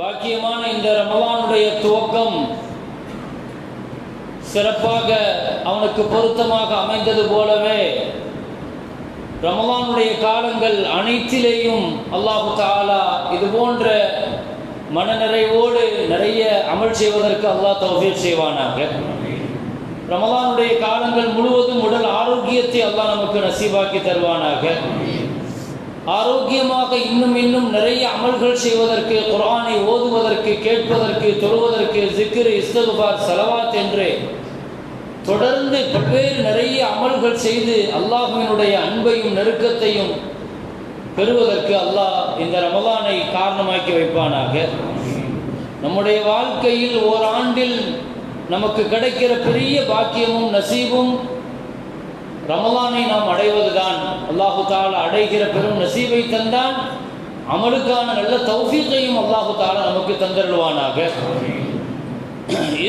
பாக்கியமான இந்த ரமவானுடைய துவக்கம் சிறப்பாக அவனுக்கு பொருத்தமாக அமைந்தது போலவே ரமவானுடைய காலங்கள் அனைத்திலேயும் அல்லாஹு தாலா இது போன்ற மனநிறைவோடு நிறைய அமல் செய்வதற்கு அல்லாஹ் தௌஃபீர் செய்வானாக. ரமலானுடைய காலங்கள் முழுவதும் உடல் ஆரோக்கியத்தை அல்லாஹ் நமக்கு நசீபாக்கி தருவானாக. ஆரோக்கியமாக இன்னும் இன்னும் நிறைய அமல்கள் செய்வதற்கு குரானை ஓதுவதற்கு கேட்பதற்கு தொழுவதற்கு ஜிக்ரு இஸ்தகுபார் சலவாத் என்று தொடர்ந்து பல்வேறு நிறைய அமல்கள் செய்து அல்லாஹுவினுடைய அன்பையும் நெருக்கத்தையும் பெறுவதற்கு அல்லாஹ் இந்த ரமலானை காரணமாக்கி வைப்பானாக. நம்முடைய வாழ்க்கையில் ஓராண்டில் நமக்கு கிடைக்கிற பெரிய பாக்கியமும் நசீபும் ரமலானை நாம் அடைவதுதான். அல்லாஹு தாலா அடைகிற பெரும் நசீவை தந்தான். அமலுக்கான நல்ல தௌஃபீக்கையும் அல்லாஹு தாலா நமக்கு தந்தருவானாக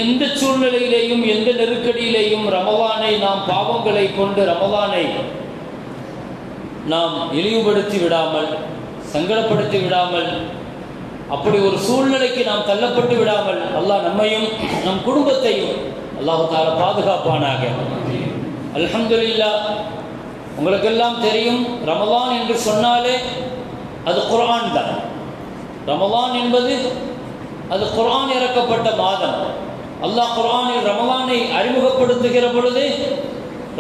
எந்த சூழ்நிலையிலேயும் எந்த நெருக்கடியிலேயும் ரமவானை நாம் பாவங்களை கொண்டு ரமவானை நாம் இழிவுபடுத்தி விடாமல் சங்கடப்படுத்தி விடாமல் அப்படி ஒரு சூழ்நிலைக்கு நாம் தள்ளப்பட்டு விடாமல் அல்லாஹ் நம்மையும் நம் குடும்பத்தையும் அல்லாஹு தால பாதுகாப்பானாக. அல்ஹம்துலில்லா உங்களுக்கெல்லாம் தெரியும் ரமலான் என்று சொன்னாலே அது குரான் தான். ரமலான் என்பது அது குரான் இறக்கப்பட்ட மாதம். அல்லாஹ் குரானில் ரமலானை அறிமுகப்படுத்துகிற பொழுது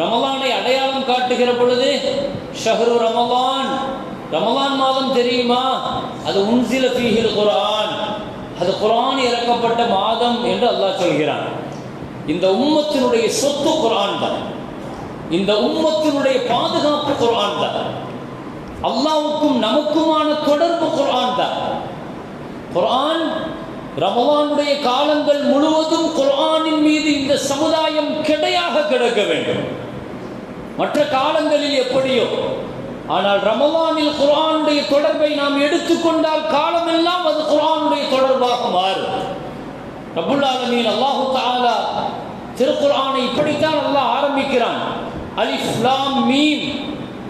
ரமலானை அடையாளம் காட்டுகிற பொழுது ஷஹ்ரு ரமலான் ரமலான் மாதம் தெரியுமா? அது உன்சில ஃபீஹில் குரான் அது குரான் இறக்கப்பட்ட மாதம் என்று அல்லாஹ் சொல்கிறான். இந்த உம்மத்தினுடைய சொத்து குரான் தான். இந்த உம்மத்தினுடைய பாதுகாப்பு குரான் தான். அல்லாவுக்கும் நமக்குமான தொடர்பு குரான் தான். குர்ஆன் ரமலானுடைய காலங்கள் முழுவதும் குர்ஆனின் மீது இந்த சமுதாயம் கிடையாக கிடக்க வேண்டும். மற்ற காலங்களில் எப்படியோ. ஆனால் ரமலானில் குர்ஆனுடைய தொடர்பை நாம் எடுத்துக்கொண்டால் காலமெல்லாம் அது குர்ஆனுடைய தொடர்பாக மாறும். ரபுல்லாலமீன் அல்லாஹு தாலா திருக்குர்ஆனை இப்படித்தான் அல்லாஹ் ஆரம்பிக்கிறான். அலிஃப்லாம் மீம்.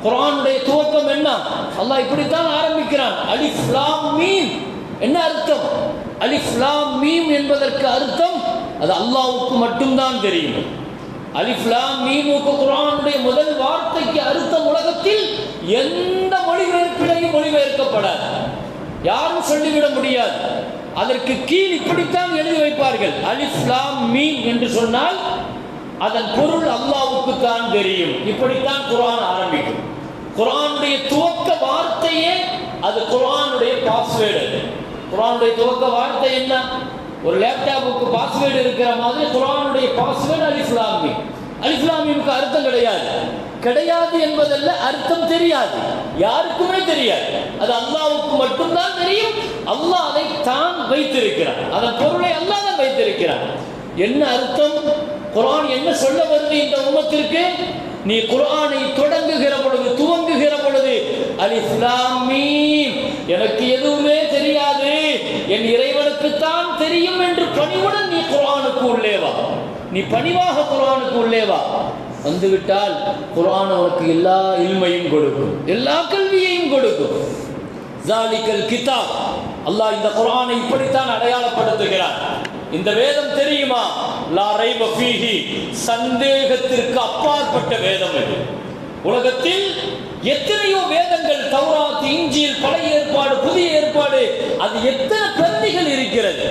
குர்ஆனுடைய துவக்கம் என்ன? அல்லாஹ் இப்படித்தான் ஆரம்பிக்கிறான். அலிஃப்லாம் மீன் மீம். என்ன அர்த்தம்? அலிஃப்லாம் மீம் என்பதற்கு அர்த்தம் அது அல்லாவுக்கு மட்டும்தான் தெரியும். அலிஃப்லாம் மீமுக்கு குரானுடைய முதல் வார்த்தைக்கு அர்த்தம் உலகத்தில் எந்த மொழிபெயர்ப்பிலையும் மொழிபெயர்க்கப்படாது. யாரும் சொல்லிவிட முடியாது. அதற்கு கீழ் இப்படித்தான் எழுதி வைப்பார்கள். அலிஃப்லாம் மீம் என்று சொன்னால் அதன் பொருள் அல்லாவுக்கு தான் தெரியும். இப்படித்தான் குரான் ஆரம்பிக்கும். குரானுடைய துவக்க வார்த்தையே அது குரானுடைய பாஸ்வேர்டு குரானுடைய துவக்க வார்த்தை என்ன? ஒரு லேப்டாப்புக்கு பாஸ்வேர்டு இருக்கிற மாதிரி குரானுடைய பாஸ்வேர்டு அலிஃப் லாம் அர்த்தம் கிடையாது. கிடையாது என்பதல்ல அர்த்தம் தெரியாது. யாருக்குமே தெரியாது. அது அல்லாவுக்கு மட்டும்தான் தெரியும். அல்லாஹ் அதை தான் வைத்திருக்கிறான். அதன் பொருளை அல்லாஹ் தான் வைத்திருக்கிறான். என்ன அர்த்தம்? குரான் என்ன சொல்ல வருது இந்த உமத்திற்கு? நீ குரானை தொடங்குகிற பொழுது துவங்குகிற பொழுது அலிஃப் இஸ்லாமீ எனக்கு எதுவுமே தெரியாது. என் இறைவனுக்கு தான் தெரியும் என்று பணிவுடன் நீ குரானுக்கு உள்ளே வா. நீ பணிவாக குரானுக்கு உள்ளே வா. வந்துவிட்டால் குரான் உனக்கு எல்லா இல்மையும் கொடுக்கும். எல்லா கல்வியையும் கொடுக்கும். ஜாலிக்கல் கிதாப். அல்லாஹ் இந்த குரானை இப்படித்தான் அடையாளப்படுத்துகிறார் இந்த வேதம் தெரியுமா? லா ரைப ஃபீஹி சந்தேகத்திற்கு அப்பாற்பட்ட வேதம் இது உலகத்தில் எத்தனையோ வேதங்கள் தௌராத் இஞ்சியில் பழைய ஏற்பாடு புதிய ஏற்பாடு அது எத்தனை பிரதிகள் இருக்கிறது?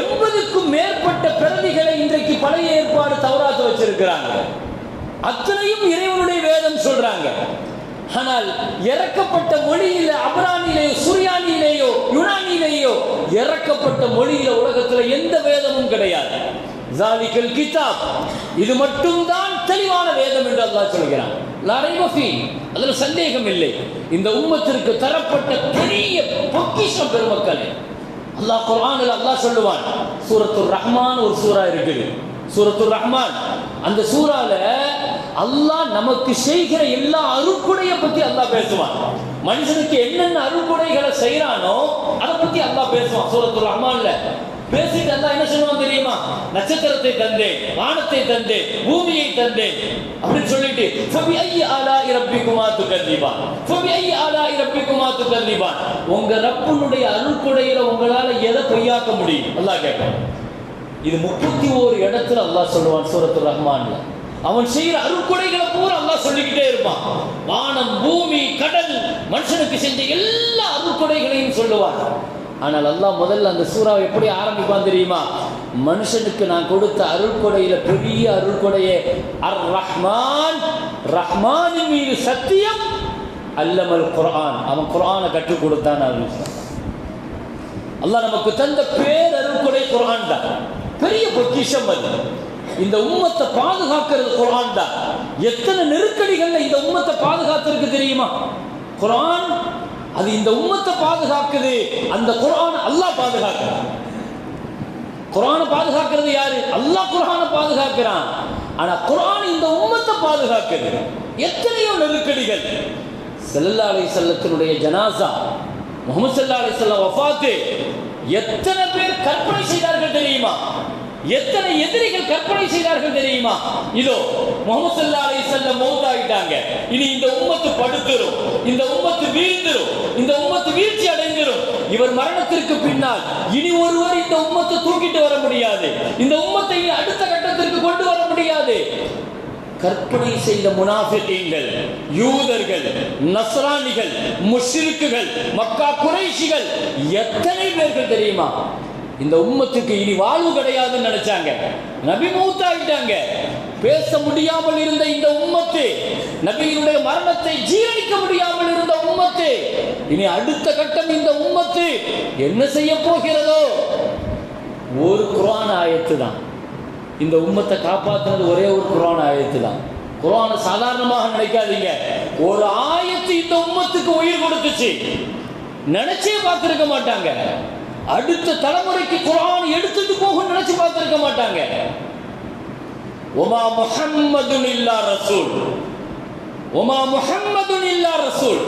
எண்பதுக்கும் மேற்பட்ட பிரதிகளை இன்றைக்கு பழைய ஏற்பாடு தௌராத்து வச்சிருக்கிறாங்க. அத்தனையும் இறைவனுடைய வேதம் சொல்றாங்க. ஆனால் இறக்கப்பட்ட மொழியில அபரானிலேயோ சுரியானிலேயோ யுனானிலேயோ இறக்கப்பட்ட மொழியில உலகத்துல எந்த வேதமும் கிடையாது. ஜாலிக்கல் கிதாப் இது மட்டும்தான் தெளிவான வேதம் என்று அல்லாஹ் சொல்கிறான். லரைவஃபி அதுல சந்தேகம் இல்லை. இந்த உம்மத்திற்கு தரப்பட்ட பெரிய பொக்கிஷம் பெருமக்களே. அல்லாஹ் குர்ஆனில் அல்லாஹ் சொல்லுவான். சூரத்துர் ரஹ்மான் ஒரு சூரா இருக்குது. சூரத்துர் ரஹ்மான். அந்த சூறால அல்லாஹ் நமக்கு செய்கிற எல்லா அருக்குடைய பத்தி அல்லாஹ் பேசுவான். மனுஷனுக்கு என்னென்ன அருக்குடைகளை செய்யறானோ அதை பத்தி அல்லாஹ் பேசுவான் சூரத்து ரஹ்மான்ல. பேசிட்டு அல்லா என்ன சொல்லுவான் தெரியுமா? நட்சத்திரத்தை தந்தேன் வானத்தை தந்தேன் பூமியை தந்தேன் அப்படின்னு சொல்லிட்டு ஃபபி ஐ ஆலா இரப்பிக்குமா துகல்லிபான் ஃபபி ஐ ஆலா இரப்பிக்குமா துகல்லிபான் உங்க ரப்பனுடைய அருக்குடையில உங்களால எதை பொய்யாக்க முடியும்? அல்லாஹ் கேட்பான். இது முப்பத்தி ஓரு இடத்துல அல்லாஹ் சொல்லுவான் சூரத்து ரஹ்மான்ல. அவன் செய்யற அருட்கொடைகளை பூரா அல்லா சொல்லிக்கிட்டே இருப்பான். வானம் பூமி கடல் மனுஷனுக்கு செஞ்ச எல்லா அருட்கொடைகளையும் சொல்லுவான். ஆனால் அல்லாஹ் முதல்ல அந்த சூறாவை எப்படி ஆரம்பிப்பான் தெரியுமா? மனுஷனுக்கு நான் கொடுத்த அருள்கொடையில பெரிய அருள்கொடையே அர் ரஹ்மான் ரஹ்மானின் மீது சத்தியம் அல்லமல் குரான் அவன் குரானை கற்றுக் கொடுத்தான் அப்படின்னு அல்லாஹ் நமக்கு தந்த பேரருள்கொடை குரான் தான். பெரிய பொக்கிஷம் அது. இந்த உம்மத்தை பாதுகாக்கிறது குரான் தான். எத்தனை நெருக்கடிகள்ல இந்த உம்மத்தை பாதுகாத்திருக்கு தெரியுமா? குரான் அது இந்த உம்மத்தை பாதுகாக்குது. அந்த குரான் அல்லாஹ் பாதுகாக்கிறான். குரானை பாதுகாக்கிறது யாரு? அல்லாஹ் குரானை பாதுகாக்கிறான். ஆனா குரான் இந்த உம்மத்தை பாதுகாக்குது. எத்தனையோ நெருக்கடிகள். ஸல்லல்லாஹு அலி செல்லத்தினுடைய ஜனாசா முகமது ஸல்லல்லாஹு அலி வஸல்லம் வஃபாத்து எத்தனை பேர் கற்பனை செய்தார்கள் தெரியுமா? எத்தனை எதிரிகள் கற்பனை செய்தார்கள் தெரியுமா? இதோ முகமது ஸல்லல்லாஹு அலைஹி வஸல்லம் மௌத்தாயிட்டாங்க. இனி இந்த உம்மத்து படுத்துரும். இந்த உம்மத்து வீழ்ந்துரும். இந்த உம்மத்து வீழ்ச்சி அடைந்துரும். இவர் மரணத்திற்கு பின்னால் இனி ஒருவர் இந்த உம்மத்தை தூக்கிட்டு வர முடியாது. இந்த உம்மத்தை அடுத்த கட்டத்திற்கு கொண்டு வர முடியாது. கற்பனை செய்த முனாஃபிகீன்கள் யூதர்கள் நஸ்ரானிகள் முஷ்ரிக்குகள் மக்கா குறைஷிகள் எத்தனை பேர்கள் தெரியுமா? இந்த உம்மத்துக்கு இனி வாழ்வு கிடையாதுன்னு நினைச்சாங்க. நபி மூத்தாயிட்டாங்க. பேச முடியாமல் இருந்த இந்த உம்மத்து நபியினுடைய மரணத்தை ஜீரணிக்க முடியாமல் இருந்த உம்மத்து இனி அடுத்த கட்டம் இந்த உம்மத்து என்ன செய்ய போகிறதோ? ஒரு குரான் ஆயத்து தான். இந்த உம்மத்தை காப்பாத்துனது ஒரே ஒரு குரான் ஆயத்து தான். குரானை சாதாரணமாக நினைக்காதீங்க. ஒரு ஆயத்து இந்த உம்மத்துக்கு உயிர் கொடுத்துச்சு. நினைச்சே பார்த்துருக்க மாட்டாங்க. அடுத்த தலைமுறைக்கு குரான் எடுத்துட்டு போக நினைச்சு பார்த்திருக்க மாட்டாங்க. ஒமா முஹம்மது இல்லா ரசூல். ஒமா முஹம்மது இல்லா ரசூல்.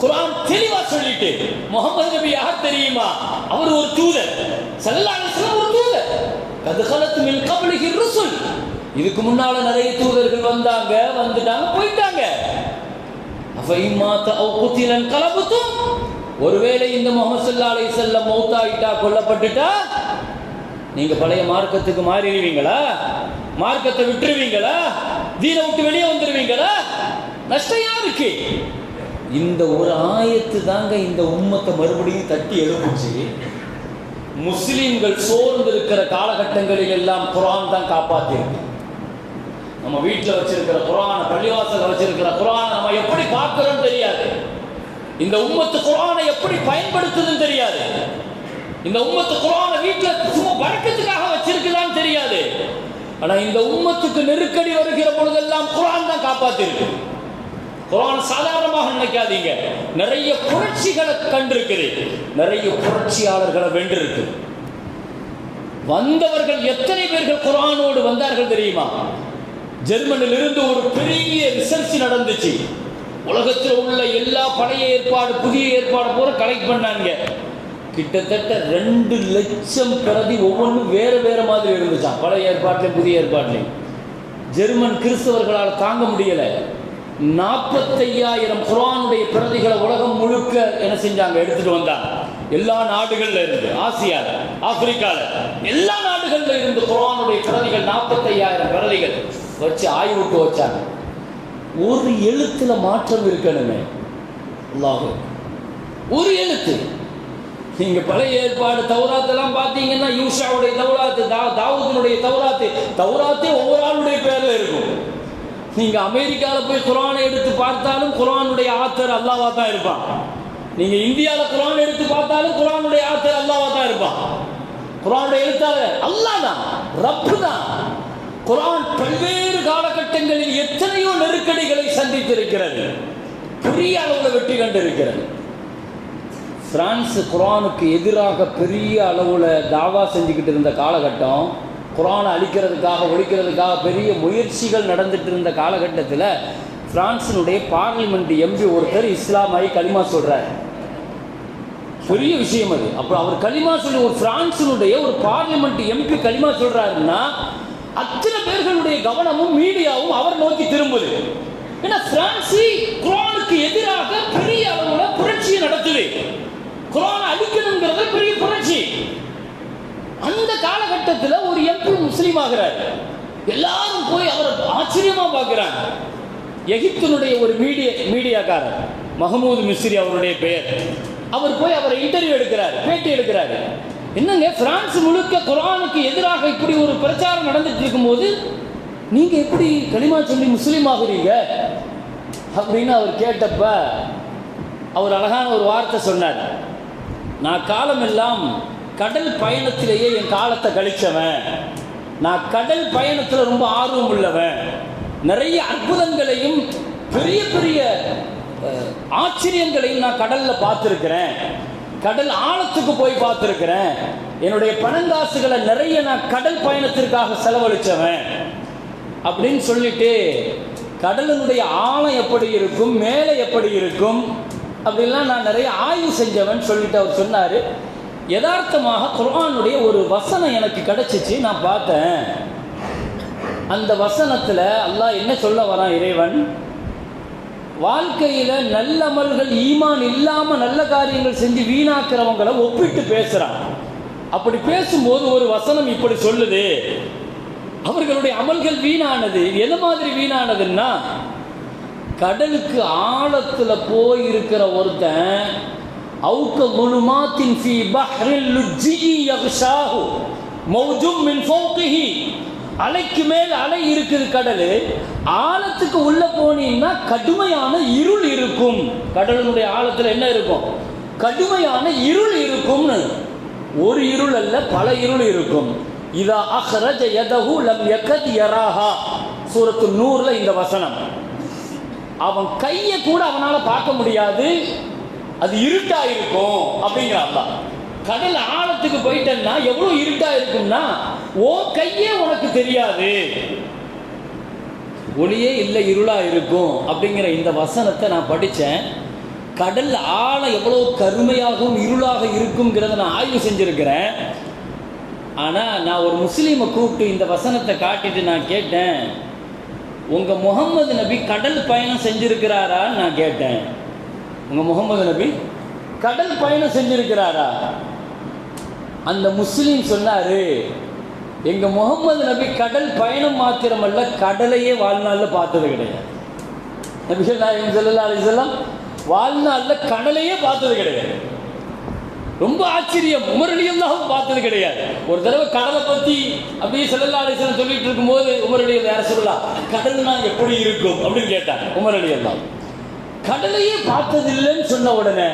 குரான் தெளிவா சொல்லிட்டு முகமது நபி யார் தெரியுமா? அவர் ஒரு தூதர். ஸல்லல்லாஹு அலைஹி ஒரு தூதர். அது கலத்து மின் கபலிகி ரசூல். இதுக்கு முன்னால நிறைய தூதர்கள் வந்தாங்க வந்துட்டாங்க போயிட்டாங்க. அஃபைமாத்த அவ் குத்திலன் கலபுத்தும்? ஒருவேளை இந்த முகமது ஸல்லல்லாஹு அலைஹி செல்லம் மௌத்தாயிட்டா கொல்லப்பட்டுட்டா? நீங்க பழைய மார்க்கத்துக்கு மாறிடுவீங்களா? மார்க்கத்தை விட்டுருவீங்களா? தீனை விட்டு வெளியே வந்துடுவீங்களா நஷ்டம் யாருக்கு? இந்த ஒரு ஆயத்து தாங்க இந்த உம்மத்தை மறுபடியும் தட்டி எழுப்புச்சு. முஸ்லீம்கள் சோர்ந்து இருக்கிற காலகட்டங்களில் எல்லாம் குரான் தான் காப்பாத்திருக்கு. நம்ம வீட்டில் வச்சிருக்கிற குரான பள்ளிவாசல் வச்சிருக்கிற குரானை நம்ம எப்படி பார்க்கிறோம் தெரியாது. இந்த உம்மத்து குரானை எப்படி பயன்படுத்துதுன்னு தெரியாது. இந்த உம்மத்து குரானை வீட்டில் சும்மா வழக்கத்துக்காக வச்சிருக்குதான்னு தெரியாது. ஆனா இந்த உம்மத்துக்கு நெருக்கடி வருகிற பொழுதெல்லாம் குரான் தான் காப்பாத்திருக்கு. குரான் சாதாரணமாக நினைக்காதீங்க. நிறைய புரட்சிகளை கண்டிருக்குது. நிறைய புரட்சியாளர்களை வென்றிருக்கு. வந்தவர்கள் எத்தனை பேர்கள் குரானோடு வந்தார்கள் தெரியுமா? ஜெர்மனிலிருந்து ஒரு பெரிய ரிசர்ச் நடந்துச்சு. உலகத்தில் உள்ள எல்லா பழைய ஏற்பாடு புதிய ஏற்பாடு பூரா கலெக்ட் பண்ணாங்க கிட்டத்தட்ட ரெண்டு லட்சம் பிரதி ஒவ்வொன்றும் வேற வேற மாதிரி இருந்துச்சாம் பழைய ஏற்பாட்டிலையும் புதிய ஏற்பாட்டிலையும். ஜெர்மன் கிறிஸ்தவர்களால் தாங்க முடியலை. நாற்பத்தையாயிரம் குரானுடைய பிரதிகளை உலகம் முழுக்க என்ன செஞ்சாங்க? எடுத்துட்டு வந்தாங்க. எல்லா நாடுகள்ல இருந்து ஆசியால ஆப்பிரிக்கால எல்லா நாடுகள்ல இருந்து குரானுடைய பிரதிகள் நாற்பத்தையாயிரம் பிரதிகள் வச்சு ஆய்வுக்கு வச்சாங்க. ஒரு எழுத்துல மாற்றம் இருக்கணுமே. அல்லாஹ். ஒரு எழுத்து. நீங்க பழைய ஏற்பாடு தௌராத்தெல்லாம் பார்த்தீங்கன்னா யூஷாவுடைய தௌராத்து தா தாவூதனுடைய தௌராத்து. தௌராத்தே ஒவ்வொரு ஆளுடைய பேர்ல இருக்கும். நீங்க அமெரிக்கால போய் குரானை எடுத்து பார்த்தாலும் குரானுடைய ஆத்தர் அல்லாவா தான் இருப்பான். நீங்க இந்தியால குரான் எடுத்து பார்த்தாலும் குரானுடைய ஆத்தர் அல்லாவா தான் இருப்பான். குரானுடைய எழுத்தாளர் அல்லா தான் ரப்பு தான். குரான் பல்வேறு காலகட்டங்களில் எத்தனையோ நெருக்கடிகளை சந்தித்திருக்கிறது. பெரிய அளவில் வெற்றி கண்டிருக்கிறது. பிரான்ஸ் குரானுக்கு எதிராக பெரிய அளவில் தாவா செஞ்சுக்கிட்டு இருந்த காலகட்டம் குரானை அழிக்கிறதுக்காக ஒழிக்கிறதுக்காக பெரிய முயற்சிகள் நடந்துட்டு இருந்த காலகட்டத்தில் பிரான்சினுடைய பார்லிமெண்ட் எம்பி ஒருத்தர் இஸ்லாமாயி களிமா சொல்கிறார் பெரிய விஷயம் அது. அப்புறம் அவர் களிமா சொல்லி ஒரு பிரான்சினுடைய ஒரு பார்லிமெண்ட் எம்பி களிமா சொல்கிறாருன்னா அத்தனை பேர்களுடைய கவனமும் மீடியாவும் அவர் நோக்கி திரும்புது. ஏன்னா பிரான்சி குரானுக்கு எதிராக பெரிய அளவுல புரட்சியை நடத்துது. குரான் அழிக்கணுங்கிறது பெரிய புரட்சி. அந்த காலகட்டத்தில் ஒரு எம்பி முஸ்லீம் ஆகிறார். எல்லாரும் போய் அவரை ஆச்சரியமா பார்க்கிறாங்க. எகிப்தினுடைய ஒரு மீடிய மீடியாக்காரர் மஹமூது மிஸ்ரி அவருடைய பெயர். அவர் போய் அவரை இன்டர்வியூ எடுக்கிறார் பேட்டி எடுக்கிறாரு. என்னங்க பிரான்ஸ் முழுக்க குரானுக்கு எதிராக இப்படி ஒரு பிரச்சாரம் நடந்துட்டு இருக்கும்போது நீங்க எப்படி களிமா சொல்லி முஸ்லீம் ஆகுறீங்க? அப்படின்னு அவர் கேட்டப்ப அவர் அழகான ஒரு வார்த்தை சொன்னார். நான் காலமெல்லாம் கடல் பயணத்திலேயே என் காலத்தை கழிச்சவன். நான் கடல் பயணத்தில் ரொம்ப ஆர்வம் உள்ளவன். நிறைய அற்புதங்களையும் பெரிய பெரிய ஆச்சரியங்களையும் நான் கடலில் பார்த்துருக்கிறேன். கடல் ஆழத்துக்கு போய் பார்த்துருக்கிறேன். என்னுடைய பணங்காசுகளை நிறைய நான் கடல் பயணத்திற்காக செலவழிச்சவன். அப்படின்னு சொல்லிட்டு கடலினுடைய ஆழம் எப்படி இருக்கும் மேலே எப்படி இருக்கும் அப்படிலாம் நான் நிறைய ஆய்வு செஞ்சவன் சொல்லிட்டு அவர் சொன்னார். யதார்த்தமாக குர்ஆனுடைய ஒரு வசனம் எனக்கு கிடச்சிச்சு நான் பார்த்தேன். அந்த வசனத்தில் அல்லாஹ் என்ன சொல்ல வரான் இறைவன்? வாழ்க்கையில் நல்ல அமல்கள் ஈமான் இல்லாமல் நல்ல காரியங்கள் செஞ்சு வீணாக்குறவங்களை ஒப்பிட்டு பேசுகிறான் அப்படி பேசும்போது ஒரு வசனம் இப்படி சொல்லுது. அவர்களுடைய அமல்கள் வீணானது. எது மாதிரி வீணானதுன்னா கடலுக்கு ஆழத்தில் போய் இருக்கிற ஒருத்தன் அவுக்க குலுமாத்தின் ஃபி பஹ்ரில் லுஜ்ஜி யக்ஷாஹு மௌஜும் மின் ஃபௌகிஹி அலைக்கு மேல் அலை இருக்குது கடல். ஆழத்துக்கு உள்ள போனீங்கன்னா கடுமையான இருள் இருக்கும். கடலினுடைய ஆழத்தில் என்ன இருக்கும்? கடுமையான இருள் இருக்கும்னு. ஒரு இருள் அல்ல பல இருள் இருக்கும். இதா அஹ்ரஜ யதஹு லம் யகத் யராஹா. சூரத்து நூறுல இந்த வசனம். அவன் கையை கூட அவனால் பார்க்க முடியாது. அது இருட்டா இருக்கும் அப்படிங்கிறான் கடல் ஆழத்துக்கு போயிட்டேன்னா எவ்வளவு இருட்டா இருக்கும்னா ஓ கையே உனக்கு தெரியாது. ஒளியே இல்லை இருளா இருக்கும் அப்படிங்கிற இந்த வசனத்தை நான் படித்தேன். கடல் ஆழம் எவ்வளோ கருமையாகவும் இருளாக இருக்குங்கிறத நான் ஆய்வு செஞ்சுருக்கிறேன். ஆனால் நான் ஒரு முஸ்லீமை கூப்பிட்டு இந்த வசனத்தை காட்டிட்டு நான் கேட்டேன். உங்கள் முகம்மது நபி கடல் பயணம் செஞ்சுருக்கிறாரான்னு நான் கேட்டேன். உங்கள் முகம்மது நபி கடல் பயணம் செஞ்சுருக்கிறாரா? அந்த முஸ்லீம் சொன்னாரு எங்க முகமது நபி கடல் பயணம் மாத்திரமல்ல கடலையே வாழ்நாளில் பார்த்தது கிடையாது. நபிகள் நாயகம் ஸல்லல்லாஹு வாழ்நாளில் கடலையே பார்த்தது கிடையாது. ரொம்ப ஆச்சரியம் உமரடியெல்லாம் பார்த்தது கிடையாது. ஒரு தடவை கடலை பத்தி அப்படியே ஸல்லல்லாஹு அலைஹி சொல்லிட்டு இருக்கும்போது உமரடியில் யார சொல்லலாம் கடல்னா எப்படி இருக்கும்? அப்படின்னு கேட்டாங்க உமரடியெல்லாம் கடலையே பார்த்ததில்லைன்னு சொன்ன உடனே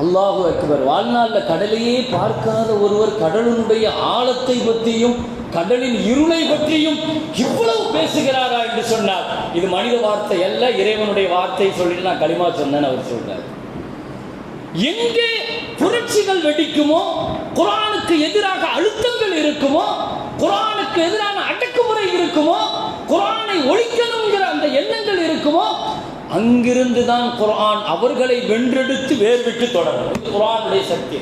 அல்லாஹு அக்பர். வாழ்நாளில் கடலையே பார்க்காத ஒருவர் கடலினுடைய ஆழத்தை பற்றியும் கடலின் இருளை பற்றியும் இவ்வளவு பேசுகிறாரா என்று சொன்னார். இது மனித வார்த்தை அல்ல இறைவனுடைய வார்த்தை சொல்லிட்டு நான் களிமா சொன்னேன்னு அவர் சொல்றார். எங்கே புரட்சிகள் வெடிக்குமோ குரானுக்கு எதிராக அழுத்தங்கள் இருக்குமோ குரானுக்கு எதிரான அடக்குமுறை இருக்குமோ குரானை ஒழிக்கணுங்கிற அந்த எண்ணங்கள் இருக்குமோ அங்கிருந்து தான் குரான் அவர்களை வென்றெடுத்து வேர் விட்டு தொடரும். இது குரானுடைய சக்தி.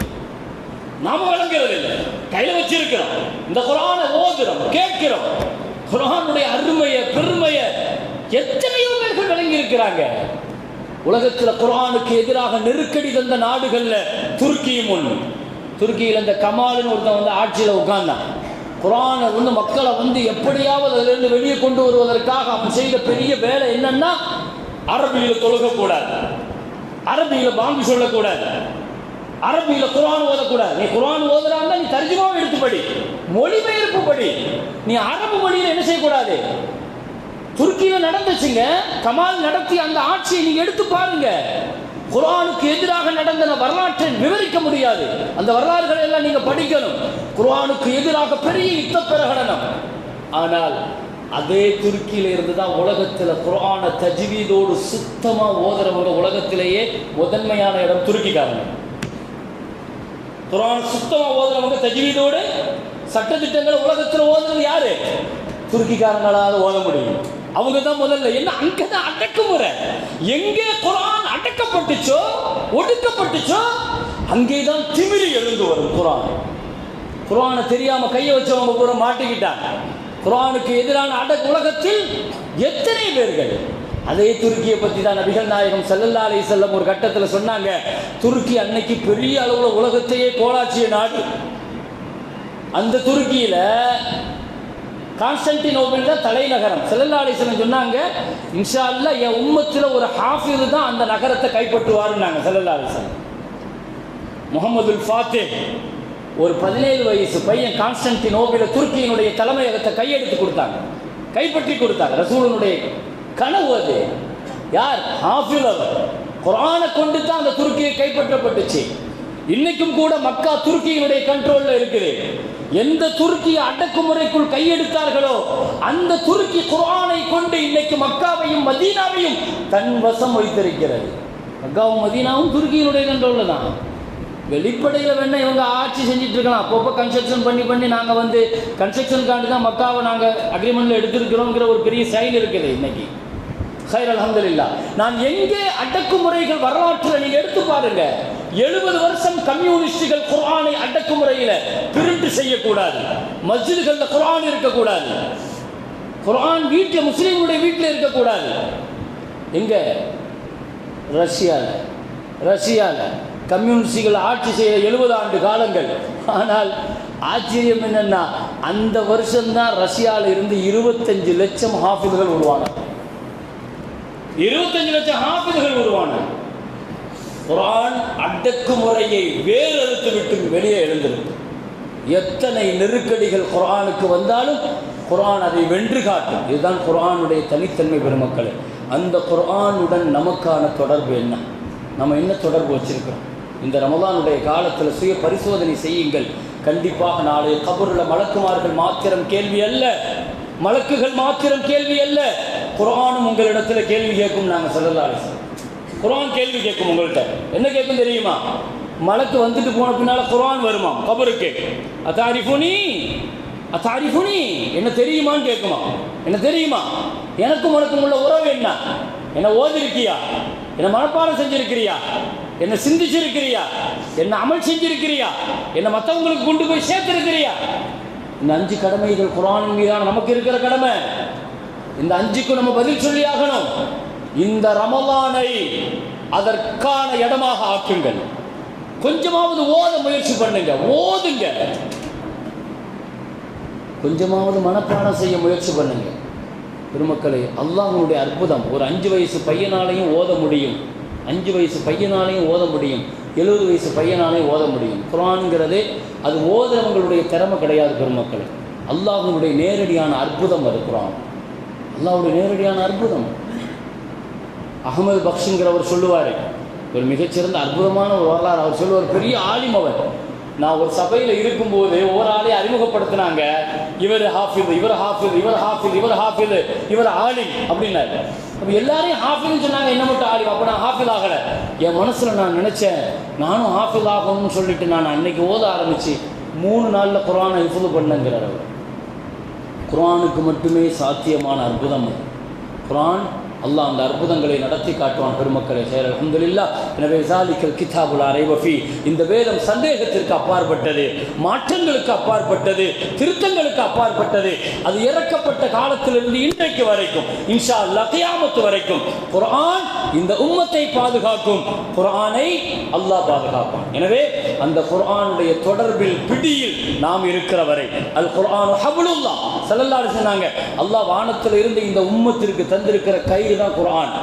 நாம வழங்குறது இல்லை கையில வச்சிருக்கிறோம். இந்த குரானை ஓதுறோம் கேட்கிறோம். குரானுடைய அருமையை பெருமையை எத்தனையோ பேர்கள் விளங்கி இருக்கிறாங்க உலகத்தில் குரானுக்கு எதிராக நெருக்கடி தந்த நாடுகளில் துருக்கியும் ஒன்று துருக்கியில் இந்த கமாலுன்னு ஒருத்தன் வந்து ஆட்சியில் உட்கார்ந்தான். குரானை வந்து மக்களை வந்து எப்படியாவது அதிலிருந்து வெளியே கொண்டு வருவதற்காக அவன் செய்த பெரிய வேலை என்னன்னா அரபியில் தொழுகக்கூடாது. அரபியில் பாங்கு சொல்லக்கூடாது. அரபியில குரான் ஓதக்கூடாது. நீ குரான் ஓதுறான்னா நீ தர்ஜுமாவை எடுத்து படி மொழிபெயர்ப்பு படி. நீ அரபு மொழியில என்ன செய்யக்கூடாது? துருக்கியில நடந்துச்சுங்க. கமால் நடத்தி அந்த ஆட்சியை நீங்க எடுத்து பாருங்க. குர்ஆனுக்கு எதிராக நடந்த வரலாற்றை விவரிக்க முடியாது. அந்த வரலாறுகளை எல்லாம் நீங்க படிக்கணும். குரானுக்கு எதிராக பெரிய யுத்த பிரகடனம். ஆனால் அதே துருக்கியில இருந்து தான் உலகத்துல குர்ஆனை தஜ்வீதோடு சுத்தமா ஓதுறவங்க உலகத்திலேயே முதன்மையான இடம் துருக்கிக்காரங்க. குர்ஆன் சுத்தமா ஓதுறவங்க தஜ்வீதோடு சட்டத்திட்டங்களை உலகத்துல ஓதுறது யாரு? துருக்கிக்காரங்களால ஓத முடியும். அவங்க தான் முதல்ல. என்ன அங்கதான் அடக்குமுறை எங்கே குரான் அடக்கப்பட்டுச்சோ ஒடுக்கப்பட்டுச்சோ அங்கேதான் திமிரி எழுந்து வரும் குரான் குரானை தெரியாம கையை வச்சவங்க கூட மாட்டிக்கிட்டாங்க. குரானுக்கு எதிரான அட உலகத்தில் எத்தனை பேர்கள்? அதே துருக்கியை பற்றி தான் நபிகள் நாயகம் செல்லல்லா அலி செல்லம் ஒரு கட்டத்தில் சொன்னாங்க. துருக்கி அன்னைக்கு பெரிய அளவில் உலகத்தையே கோலாச்சிய நாடு. அந்த துருக்கியில் கான்ஸ்டன்டினோபிள் தான் தலைநகரம். செல்லல்லா அலி செல்லம் சொன்னாங்க இன்ஷா என் உம்மத்தில் ஒரு ஹாஃபிஸ் தான் அந்த நகரத்தை கைப்பற்றுவாருன்னாங்க செல்லல்லா அலி செல்லம் முகமதுல் ஃபாத்தே ஒரு பதினேழு வயசு பையன் கான்ஸ்டன்டினோபில துருக்கியினுடைய தலைமையகத்தை கையெடுத்து கொடுத்தாங்க. கைப்பற்றி கொடுத்தாங்க. ரசூலனுடைய கனவு அது. யார்? ஹாஃபில் அவர். குரானை கொண்டு தான் அந்த துருக்கியை கைப்பற்றப்பட்டுச்சு. இன்னைக்கும் கூட மக்கா துருக்கியினுடைய கண்ட்ரோல்ல இருக்குது. எந்த துருக்கி அடக்குமுறைக்குள் கையெடுத்தார்களோ அந்த துருக்கி குரானை கொண்டு இன்னைக்கு மக்காவையும் மதீனாவையும் தன் வசம் வைத்திருக்கிறது. மக்காவும் மதீனாவும் துருக்கியினுடைய கண்ட்ரோல்ல தான். வெளிப்படையில் வேணால் இவங்க ஆட்சி செஞ்சுட்டு இருக்கலாம். அப்பப்போ கன்ஸ்ட்ரக்ஷன் பண்ணி பண்ணி நாங்கள் வந்து கன்ஸ்ட்ரக்ஷனுக்காண்டி தான் மக்காவை நாங்கள் அக்ரிமெண்ட்டில் எடுத்திருக்கிறோங்கிற ஒரு பெரிய செயல் இருக்குது இன்னைக்கு. ஹைர் அல்ஹம்துலில்லா. நான் எங்கே அடக்குமுறைகள் வரலாற்றில் நீங்கள் எடுத்து பாருங்க. எழுபது வருஷம் கம்யூனிஸ்டுகள் குரானை அடக்குமுறையில் பிரிண்ட் செய்யக்கூடாது. மஸ்ஜிதுகளில் குரான் இருக்கக்கூடாது. குரான் வீட்டில் முஸ்லீம்களுடைய வீட்டில் இருக்கக்கூடாது. எங்க? ரஷ்யாவில் ரஷ்யாவில் கம்யூனிஸ்டுகள் ஆட்சி செய்ய எழுபது ஆண்டு காலங்கள். ஆனால் ஆச்சரியம் என்னென்னா அந்த வருஷம்தான் ரஷ்யாவில் இருந்து இருபத்தஞ்சு லட்சம் ஹாஃபிதுகள் உருவான இருபத்தஞ்சு லட்சம் ஹாஃபிதுகள் உருவான குரான் அடக்குமுறையை வேறறுத்து விட்டு வெளியே எழுந்திருக்கு எத்தனை நெருக்கடிகள் குரானுக்கு வந்தாலும் குரான் அதை வென்று காட்டும். இதுதான் குரானுடைய தனித்தன்மை பெருமக்கள். அந்த குரானுடன் நமக்கான தொடர்பு என்ன? நம்ம என்ன தொடர்பு வச்சிருக்கிறோம்? இந்த ரமதானுடைய காலத்தில் சுய பரிசோதனை செய்யுங்கள். கண்டிப்பாக நாளைய கபூரில் மலக்குமார்கள் மாத்திரம் கேள்வி அல்ல. மலக்குகள் மாத்திரம் கேள்வி அல்ல. குரானும் உங்களிடத்தில் கேள்வி கேட்கும் நாங்கள் சொல்லலாம் குரான் கேள்வி கேட்கும் உங்கள்கிட்ட என்ன கேட்கும் தெரியுமா? மலக்கு வந்துட்டு போன பின்னால் குரான் வருமா? கபருக்கு. அத்தாரிஃபுனி அத்தாரிஃபுனி என்ன தெரியுமான்னு கேட்குமா? என்ன தெரியுமா? எனக்கும் உனக்கும் உள்ள உறவு என்ன? என்னை ஓதிருக்கியா? என்னை மனப்பாடம் செஞ்சிருக்கிறியா? என்னை சிந்திச்சிருக்கிறியா? என்னை அமல் செஞ்சிருக்கிறியா? என்னை மற்றவங்களுக்கு கொண்டு போய் சேர்த்திருக்கிறியா? இந்த அஞ்சு கடமைகள் குரானின் மீதான நமக்கு இருக்கிற கடமை. இந்த அஞ்சுக்கும் நம்ம பதில் சொல்லி ஆகணும். இந்த ரமலானை அதற்கான இடமாக ஆக்குங்கள். கொஞ்சமாவது ஓத முயற்சி பண்ணுங்க. ஓதுங்க. கொஞ்சமாவது மனப்பாடம் செய்ய முயற்சி பண்ணுங்க. பெருமக்களே அல்லாஹனுடைய அற்புதம். ஒரு அஞ்சு வயசு பையனாலையும் ஓத முடியும். அஞ்சு வயசு பையனாலையும் ஓத முடியும். எழுபது வயசு பையனாலையும் ஓத முடியும். குரான்ங்கிறதே அது ஓதுறவங்களுடைய திறமை கிடையாது பெருமக்களே. அல்லாஹனுடைய நேரடியான அற்புதம் அது குரான் அல்லாஹுடைய நேரடியான அற்புதம். அகமது பக்ஷுங்கிறவர் சொல்லுவார். ஒரு மிகச்சிறந்த அற்புதமான ஒரு வரலாறு. அவர் சொல்லுவார் பெரிய ஆலிம் அவர். நான் ஒரு சபையில் இருக்கும்போது ஒவ்வொரு ஆளையும் அறிமுகப்படுத்தினாங்க. இவர் ஹாஃபில் இவர் ஹாஃபில் இவர் ஹாஃபில் இவர் ஹாஃபில் இவர் ஆலி அப்படின்னாரு. அப்போ எல்லாரையும் ஹாஃபில்னு சொன்னாங்க என்ன மட்டும் ஆலி? அப்போ நான் ஹாஃபில் ஆகலை. என் மனசில் நான் நினச்சேன் நானும் ஹாஃபில் ஆகணும்னு சொல்லிட்டு நான் அன்னைக்கு ஓத ஆரம்பித்து மூணு நாளில் குரானை ஹிஃபுது பண்ணுங்கிறார் அவர். குரானுக்கு மட்டுமே சாத்தியமான அற்புதம் குரான் அல்லாஹ் அந்த அற்புதங்களை நடத்தி காட்டுவான் பெருமக்களை. சேர் அல்ஹம்துலில்லா. எனவே ஜாலிக்கல் கிதாபுல் அரைவஃபி. இந்த வேதம் சந்தேகத்திற்கு அப்பாற்பட்டது மாற்றங்களுக்கு அப்பாற்பட்டது திருத்தங்களுக்கு அப்பாற்பட்டது. அது இறக்கப்பட்ட காலத்திலிருந்து இன்றைக்கு வரைக்கும் இன்ஷா அல்லாஹ் கியாமத்து வரைக்கும் குரான் இந்த உம்மத்தை பாதுகாக்கும். குரானை அல்லாஹ் பாதுகாப்பான். எனவே அந்த குரானுடைய தொடர்பில் பிடியில் நாம் இருக்கிற வரை அல் குரான் ஹபுலுல்லா செல்லல்லாடு சொன்னாங்க அல்லாஹ் வானத்தில் இருந்து இந்த உம்மத்திற்கு தந்திருக்கிற கயிறு தான் குரான்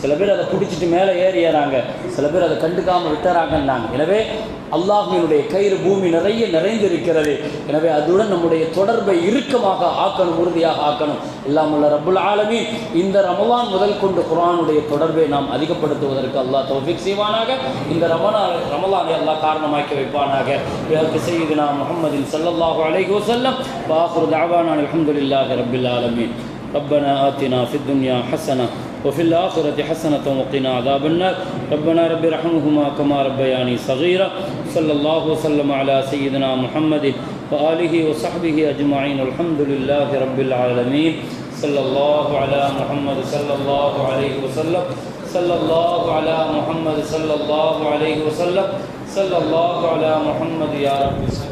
சில பேர் அதை பிடிச்சிட்டு மேலே ஏறி ஏறாங்க சில பேர் அதை கண்டுக்காம விட்டுறாங்கன்னாங்க எனவே அல்லாஹ்வினுடைய கயிறு பூமி நிறைய நிறைந்திருக்கிறது எனவே அதுடன் நம்முடைய தொடர்பை இறுக்கமாக ஆக்கணும் உறுதியாக ஆக்கணும் எல்லாம் உள்ள ரப்புல் ஆலமீன் இந்த ரமலான் முதல் கொண்டு குர்ஆனுடைய தொடர்பை நாம் அதிகப்படுத்துவதற்கு அல்லாஹ் தௌஃபீக் செய்வானாக இந்த ரமணா ரமலானை அல்லாஹ் காரணமாக்கி வைப்பானாக இதற்கு செய்யுதுனா முஹம்மதின் ஸல்லல்லாஹு அலைஹி வஸல்லம் வாஹிரு தஅவானா அல்ஹம்துலில்லாஹி ரப்பில் ஆலமீன் ربنا آتنا في الدنيا حسنة وفي الآخرة حسنة وقنا عذاب النار. ربنا رب ارحمهما كما ربياني صغيرا. صلى الله وسلم على سيدنا محمد وآله وصحبه أجمعين. الحمد لله رب العالمين. صلى الله على محمد صلى الله عليه وسلم. صلى الله على محمد صلى الله عليه وسلم. صلى الله على محمد يا رب صل